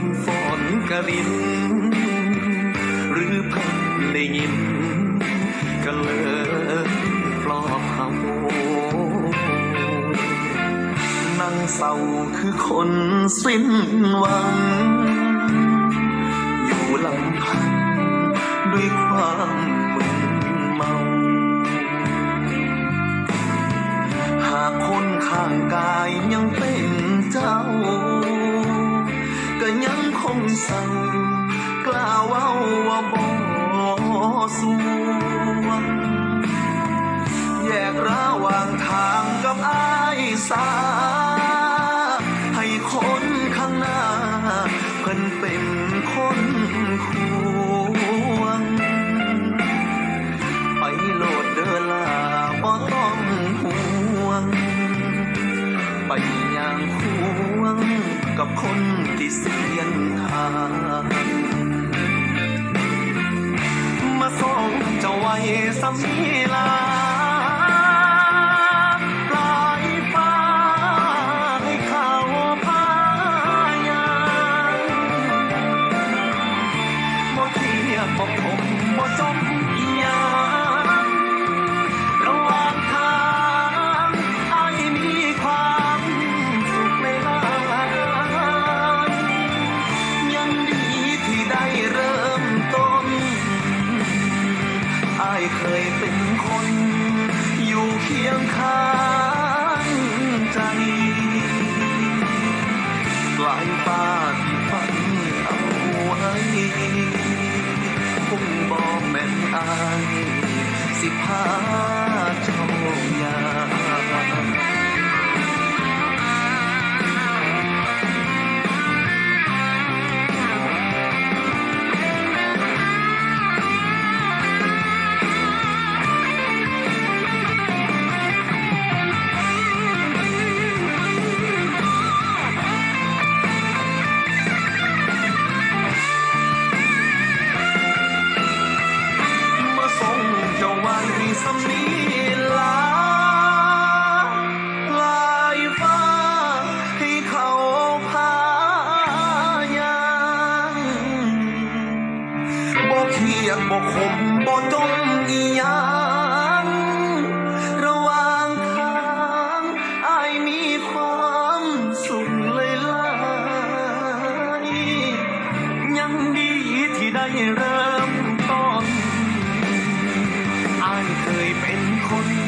ะล้นฝนกะริน หรือเพันได้ยินก็เลยปลอบเขานั่งเศร้าคือคนสิ้นหวัง อยู่ลำพังด้วยความมึนเมา หากคนข้างกายยังเป็นเจ้า สั่งกล้าเว้าว่าบ่สวงแยกระหว่างทางกับอายสาให้คนข้างหน้าเพิ่นเป็นคนควง ไปโลดเดินลาบ่ต้องห่วง ไปอย่างควง กับคนที่เสียนทางมาส่งเจ้าไว้สำนีลา เคยเป็นคน อยู่เคียงข้างใจปลายฟ้า ได้เริ่มต้นอายเคยเป็นคน